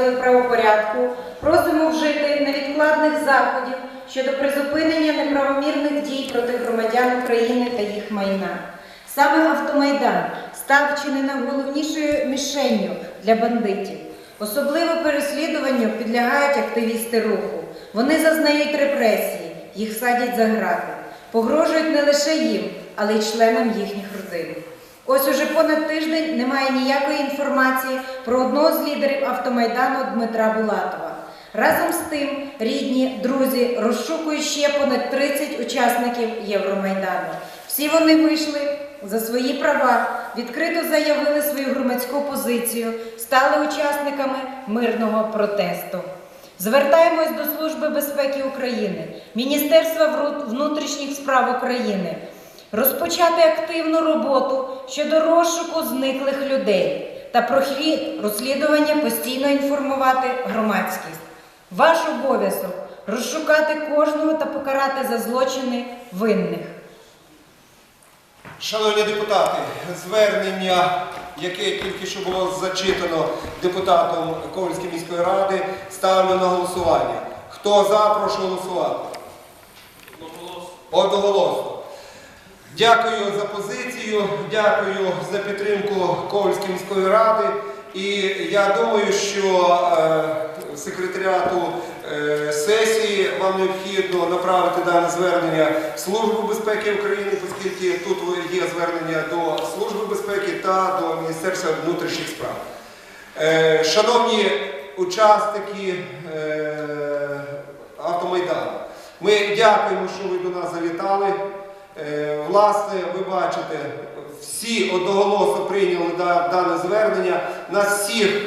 правопорядку просимо вжити невідкладних заходів щодо призупинення неправомірних дій проти громадян України та їх майна. Саме автомайдан став чи не найголовнішою мішенню для бандитів. Особливо переслідуванню підлягають активісти руху. Вони зазнають репресії, їх садять за грати, погрожують не лише їм, але й членам їхніх родин. Ось уже понад тиждень немає ніякої інформації про одного з лідерів автомайдану Дмитра Булатова. Разом з тим, рідні, друзі розшукують ще понад 30 учасників Євромайдану. Всі вони вийшли за свої права, відкрито заявили свою громадську позицію, стали учасниками мирного протесту. Звертаємось до Служби безпеки України, Міністерства внутрішніх справ України розпочати активну роботу щодо розшуку зниклих людей та про хід розслідування постійно інформувати громадськість. Ваш обов'язок розшукати кожного та покарати за злочини винних. Шановні депутати, звернення, яке тільки що було зачитано депутатом Ковальської міської ради, ставлю на голосування. Хто за, прошу голосувати. Одноголосно. Дякую за позицію, дякую за підтримку Ковальської міської ради. І я думаю, що е, секретаріату е, сесії вам необхідно направити дане звернення в Службу безпеки України, оскільки тут є звернення до Служби безпеки та до Міністерства внутрішніх справ. Е, Шановні учасники е, автомайдану, ми дякуємо, що ви до нас завітали. Е, Власне, ви бачите, всі одноголосно прийняли дане звернення. Нас всіх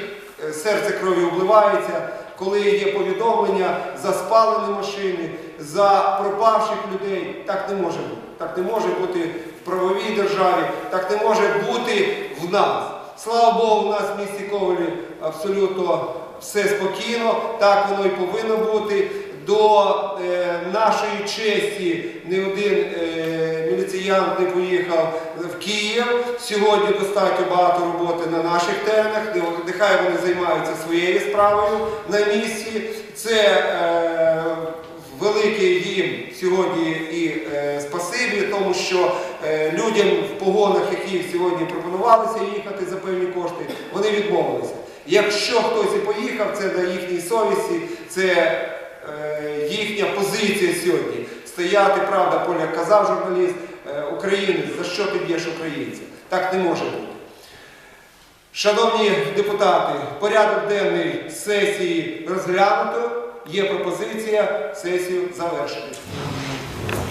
е, серце кров'ю обливається, коли є повідомлення за спалені машини, за пропавших людей. Так не може бути. Так не може бути в правовій державі, так не може бути в нас. Слава Богу, у нас в місті Ковелі абсолютно все спокійно, так воно і повинно бути. До е, нашої честі не один е, міліціянт не поїхав в Київ. Сьогодні достатньо багато роботи на наших теренах. Нехай вони займаються своєю справою на місці. Це е, велике їм сьогодні і е, спасибі, тому що е, людям в погонах, які сьогодні пропонувалися їхати за певні кошти, вони відмовилися. Якщо хтось і поїхав, це на їхній совісті, це їхня позиція сьогодні. Стояти, правда, Поля казав журналіст, е, українець, за що ти б'єш українця? Так не може бути. Шановні депутати, порядок денний сесії розглянуто. Є пропозиція сесію завершити.